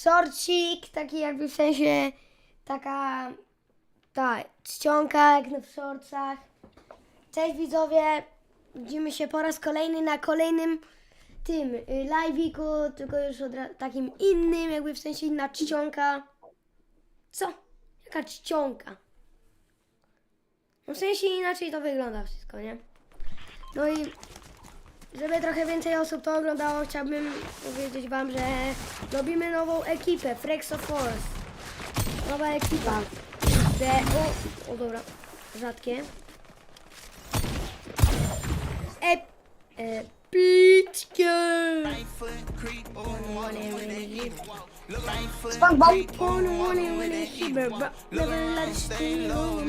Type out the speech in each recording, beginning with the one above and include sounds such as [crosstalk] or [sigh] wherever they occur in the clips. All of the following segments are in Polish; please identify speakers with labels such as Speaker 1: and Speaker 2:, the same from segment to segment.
Speaker 1: Shortcik, taki jakby w sensie taka ta czcionka jak na w shortsach. Cześć widzowie, widzimy się po raz kolejny na kolejnym tym y, live'iku, tylko już od takim innym, jakby w sensie inna czcionka. Co? Jaka czcionka? No w sensie inaczej to wygląda wszystko, nie? No i żeby trochę więcej osób to oglądało, chciałbym powiedzieć wam, że robimy nową ekipę, Frexo Force. Nowa ekipa. O, o dobra, rzadkie. Ep, epickie.
Speaker 2: SpongeBob,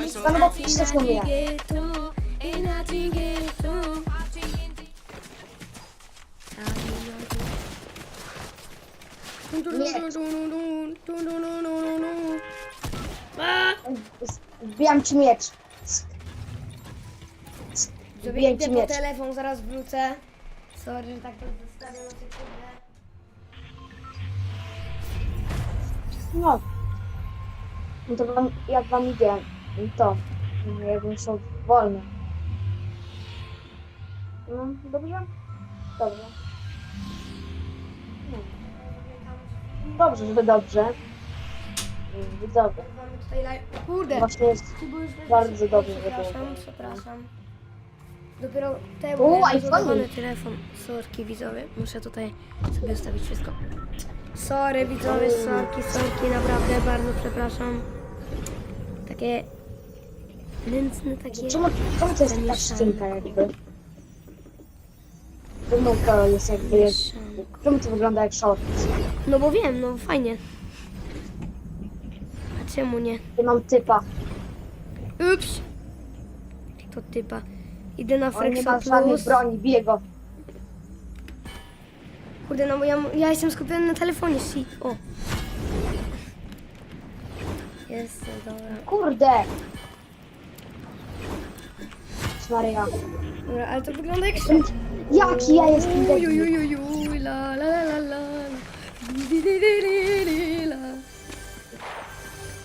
Speaker 1: SpongeBob
Speaker 2: pisz coś do mnie. Wbijam ci miecz. Wbijam
Speaker 1: Idę
Speaker 2: ci
Speaker 1: po
Speaker 2: miecz.
Speaker 1: telefon, zaraz wrócę. Sorry, że tak to zostawiam na sekundę.
Speaker 2: No. No to wam, jak wam idzie to, jakbym są wolny. No, dobrze? Dobrze. Dobrze, żeby dobrze. Widzowie.
Speaker 1: Mamy tutaj live. Kurde!
Speaker 2: Właśnie jest
Speaker 1: Tu
Speaker 2: bardzo dobrze,
Speaker 1: Przepraszam, przepraszam. Dopiero temu
Speaker 2: iPhone.
Speaker 1: zablokowany telefon. Sorki widzowie, muszę tutaj sobie ustawić wszystko. Sorry widzowie, sorki, sorki, naprawdę bardzo przepraszam. Takie nędzne, takie...
Speaker 2: Czemu, czemu to jest taka szczynka jakby? Wymówka jest jakby...
Speaker 1: Mieszanko.
Speaker 2: Czemu to wygląda jak short?
Speaker 1: No bo wiem, no fajnie. A czemu nie?
Speaker 2: Ja mam typa.
Speaker 1: Ups! To typa. Idę na
Speaker 2: On nie
Speaker 1: Frexa
Speaker 2: ma żadnej
Speaker 1: Plus.
Speaker 2: broni, bije go.
Speaker 1: Kurde, no bo ja, ja jestem skupiony na telefonie, si. O. Jest, dobra.
Speaker 2: Kurde! Maria.
Speaker 1: Dobra, ale to wygląda jak
Speaker 2: Jaki ja jestem debil.
Speaker 1: Ujujujujuj, la la la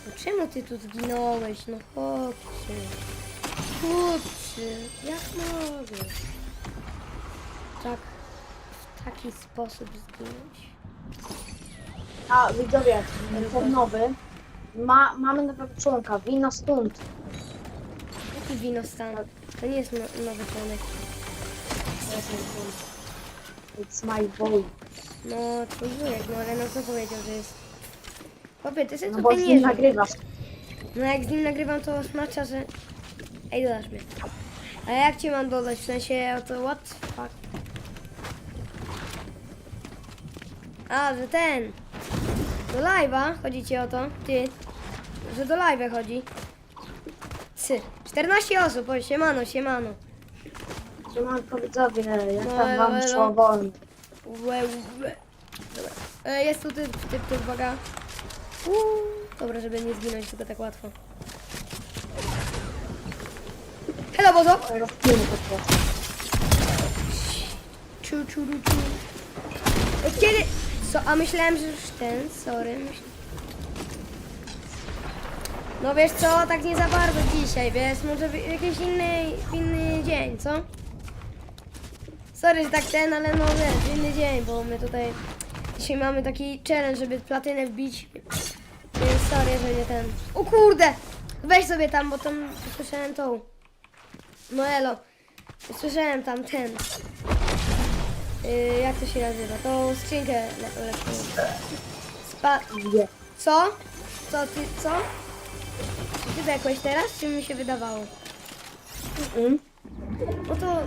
Speaker 1: No czemu ty tu zginąłeś? No chłopcy. Chłopcy, jak możesz? Tak, w taki sposób zginąć.
Speaker 2: A widzowie, ten nowy. Ma, mamy nowego członka, wino stąd.
Speaker 1: Jaki wino stan? To nie jest no, nowy członek.
Speaker 2: It's my boy.
Speaker 1: No, twój wujek, no ale no co powiedział, że jest... Chłopie, ty sobie
Speaker 2: No bo
Speaker 1: tutaj
Speaker 2: z
Speaker 1: nie
Speaker 2: nim
Speaker 1: żyj.
Speaker 2: nagrywasz.
Speaker 1: No jak z nim nagrywam, to oznacza, że... Ej, dodasz mnie. A jak cię mam dodać? W sensie, o to what? Fuck. A, że ten. Do live'a chodzi ci o to? Ty. Że do live'a chodzi. Ty. 14 osób, o, siemano, siemano.
Speaker 2: Siemanko widzowie,
Speaker 1: No,
Speaker 2: tam wam
Speaker 1: elo.
Speaker 2: szło wolno?
Speaker 1: Łe, łe. Dobra. E, jest tu typ, typ, typ, uwaga. Uuu. Dobra, żeby nie zginąć tylko tak łatwo. Hello, Bozo!
Speaker 2: Rozpijmy po prostu.
Speaker 1: Czu, czu, czu, czu. E, Kiedy? Co? A myślałem, że już ten, sorry. Myśl... No wiesz co, tak nie za bardzo dzisiaj, wiesz, może w jakiś inny, inny dzień, co? Sorry, że tak ten, ale no wiesz, inny dzień, bo my tutaj dzisiaj mamy taki challenge, żeby platynę wbić. Więc sorry, że nie ten. O kurde! Weź sobie tam, bo tam słyszałem tą. No elo. Słyszałem tam ten. Yy, jak to się nazywa? Tą skrzynkę le- lepszą. Spa... Co? Co ty, co? Czy ty bekłeś teraz, czy mi się wydawało?
Speaker 2: Mm.
Speaker 1: No to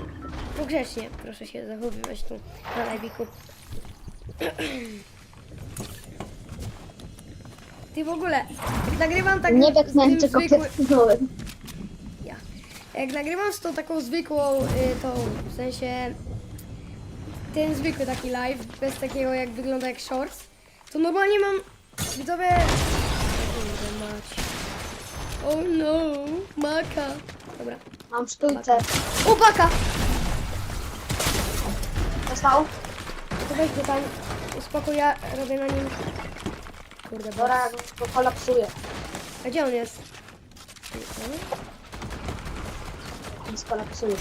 Speaker 1: pogrzecznie proszę się zachowywać tu na live'iku. [clears throat] Ty w ogóle, jak nagrywam tak
Speaker 2: Nie
Speaker 1: z
Speaker 2: beknąłem,
Speaker 1: tym
Speaker 2: tylko
Speaker 1: ja. Jak nagrywam z tą taką zwykłą, y, tą, w sensie ten zwykły taki live, bez takiego jak wygląda jak shorts, to normalnie mam widzowie... Oh no, maka. Dobra.
Speaker 2: Mam sztućce.
Speaker 1: O, baka!
Speaker 2: Dostał?
Speaker 1: To weź go tam, uspokój, ja robię na nim Kurde, bo...
Speaker 2: Dobra, to kolapsuje.
Speaker 1: A gdzie on jest?
Speaker 2: On skolapsuje.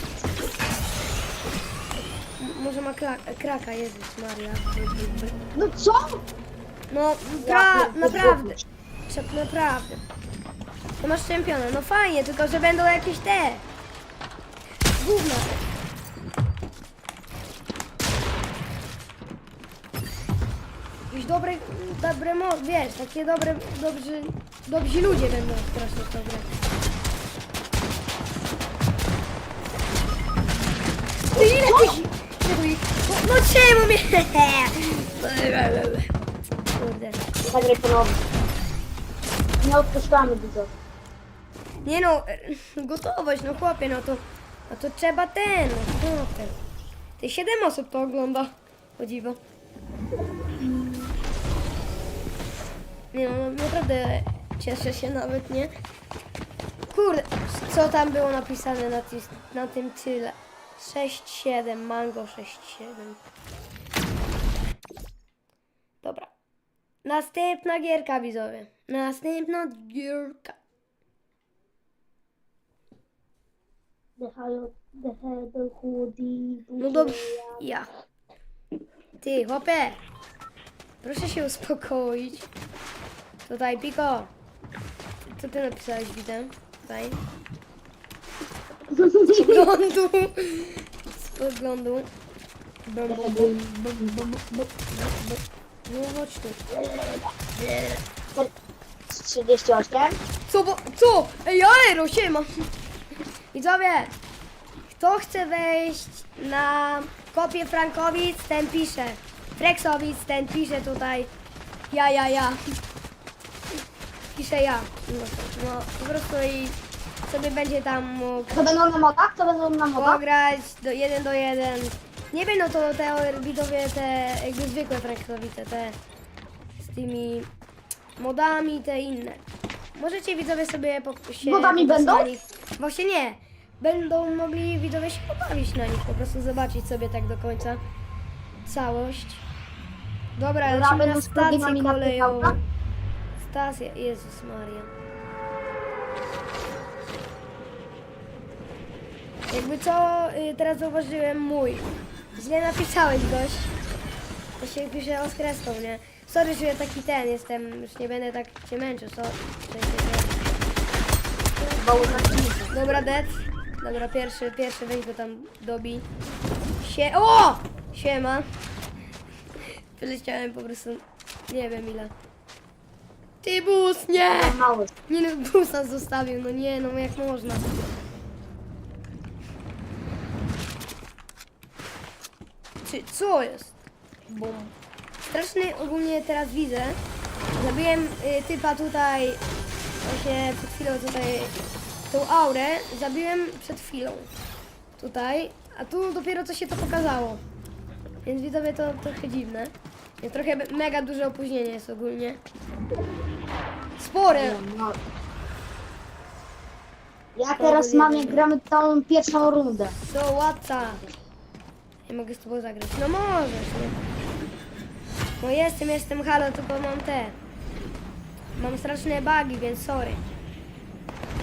Speaker 1: M- Może ma kra kraka, Jezus Maria.
Speaker 2: No co?
Speaker 1: No,
Speaker 2: Ja
Speaker 1: pra
Speaker 2: pierdolę.
Speaker 1: naprawdę. Trzeba naprawdę. To masz czempiona. No fajnie, tylko że będą jakieś te. Gówna. Jakieś dobre, dobre, wiesz, takie dobre, dobrzy, dobrzy ludzie będą strasznie w to grać. Ty ile tych... No czemu mnie... Kurde.
Speaker 2: Zagraj ponownie. Nie odpuszczamy widzów.
Speaker 1: Nie no, gotowość, no chłopie, no to, no to trzeba ten, no chłopie. Ty siedem osób to ogląda, o dziwo. Nie no, naprawdę cieszę się nawet, nie? Kurde, co tam było napisane na, tym na tym tyle? 6-7, mango 6-7. Dobra. Następna gierka, widzowie. Następna gierka. No dobrze, ja. Ty, chłopie, proszę się uspokoić. Tutaj, Piko. Co ty napisałeś, widzę? Tutaj. Z poglądu. Z poglądu. Bum, bum, bum, bum, bum, bum, bum. No chodź tu.
Speaker 2: 38.
Speaker 1: Co, bo, co? Ej, aero, siema. Widzowie, kto chce wejść na kopię Frankowic, ten pisze. Frexowic, ten pisze tutaj. Ja, ja, ja. Pisze ja. No, no po prostu i sobie będzie tam mógł
Speaker 2: To będą na modach? To będą na modach?
Speaker 1: pograć do 1 do 1. Nie będą to te widzowie, te jakby zwykłe Frankowice, te z tymi modami, te inne. Możecie widzowie sobie po, się
Speaker 2: Modami
Speaker 1: po prostu
Speaker 2: będą?
Speaker 1: na nich- Właśnie nie. Będą mogli widzowie się pobawić na nich, po prostu zobaczyć sobie tak do końca całość. Dobra,
Speaker 2: Dobra,
Speaker 1: lecimy na
Speaker 2: będą z pluginami
Speaker 1: stację
Speaker 2: na
Speaker 1: kolejową. Stacja, Jezus Maria. Jakby co, y, teraz zauważyłem mój. Źle napisałeś gość. To się pisze o skreską, nie? Sorry, że ja taki ten jestem, już nie będę tak cię męczył,
Speaker 2: użytkownicy.
Speaker 1: Dobra, dead. Dobra, pierwszy, pierwszy weź go tam dobi. Sie... O! Siema. Wyleciałem po prostu, nie wiem ile. Ty bus, nie!
Speaker 2: Mały.
Speaker 1: Nie no, busa zostawił, no nie, no jak można. Czy, co jest? Bum. Straszny ogólnie teraz widzę. Zabiłem y, typa tutaj, właśnie przed chwilą tutaj, tą aurę, zabiłem przed chwilą. Tutaj, a tu dopiero co się to pokazało. Więc widzowie to trochę dziwne. Jest trochę mega duże opóźnienie jest ogólnie. Spore!
Speaker 2: No. Ja teraz mam, jak gramy całą pierwszą rundę.
Speaker 1: So łatca. Nie mogę z tobą zagrać. No możesz, nie? No jestem, jestem, halo, tylko mam te. Mam straszne bugi, więc sorry.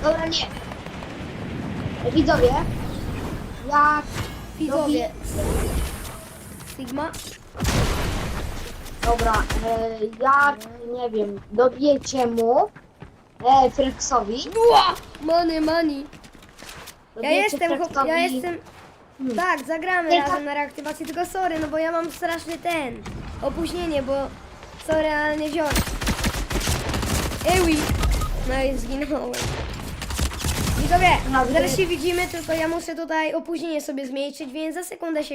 Speaker 2: Dobra, nie. Widzowie, jak
Speaker 1: Widzowie. Sigma?
Speaker 2: Dobra, e, jak, nie wiem, dobijecie mu, e, Frexowi,
Speaker 1: Ua! Money, money. Ja jestem, chłop-
Speaker 2: Frexowi,
Speaker 1: ja jestem...
Speaker 2: Hmm.
Speaker 1: Tak, zagramy
Speaker 2: Tylko-
Speaker 1: razem na reaktywację, tylko sorry, no bo ja mam straszny ten, opóźnienie, bo sorry, ale nie wziąłem. Ewi! No i zginąłem. Widzowie,
Speaker 2: Dobra.
Speaker 1: zaraz się widzimy, tylko ja muszę tutaj opóźnienie sobie zmniejszyć, więc za sekundę się